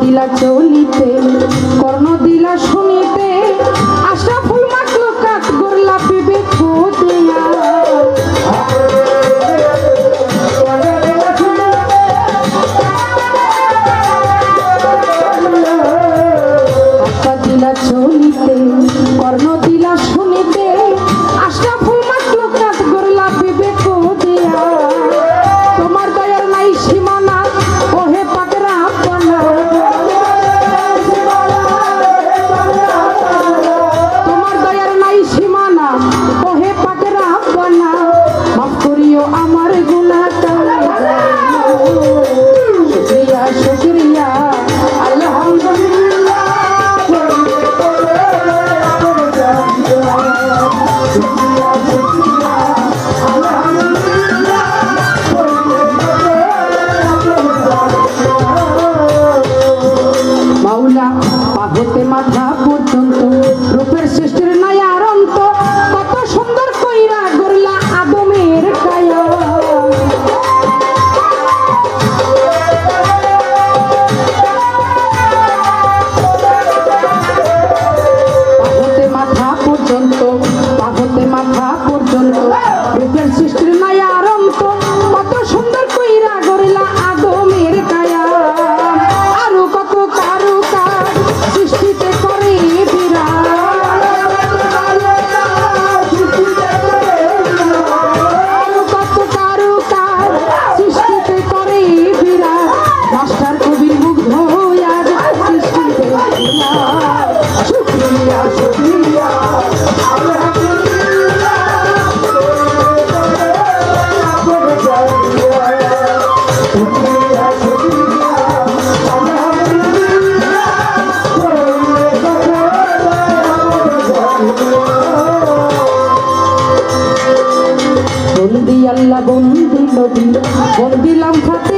দিলা চলিতে কর্ণ দিলা শুনিতে Gracias. some cookies.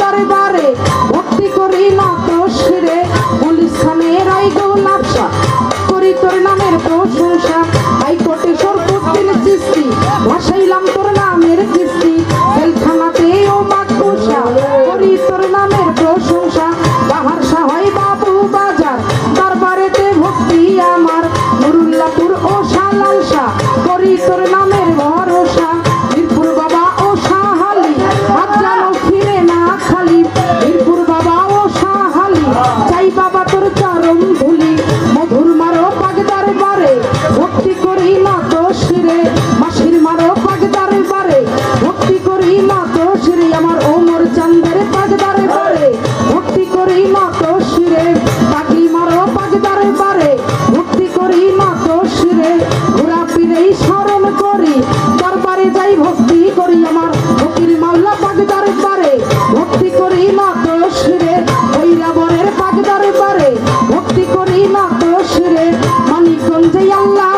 দারে দারে ভক্তি করি না তসরে গুলিস্তানের আই গোলাপসা করি তোর নামের প্রশংসা। হাইকোর্টে সর্বোচ্চের সৃষ্টি, ভাসাইলাম তোর নামের সৃষ্টি। জেলখানাতে ও মাকড়সা, করি তোর নামের প্রশংসা। বাহার সাহাই বাবু বাজার, দরবারেতে ভক্তি আমার। নুরুল্লাপুর ও শালাল শাহ, করি তোর নামের ভয় চান্দারে পাঁচবারে পারে, ভক্তি করি মত শিরে বাকি মারো পাঁচবারে পারে, ভক্তি করি মত শিরে ঘোরা ফিরেই স্মরণ করি, দরবারে যাই ভক্তি করি আমার, ফকির মাল্লা পাঁচবারে পারে, ভক্তি করি মত শিরে বৈরাবরের পাঁচবারে পারে, ভক্তি করি মত শিরে মানিকগঞ্জে আল্লাহ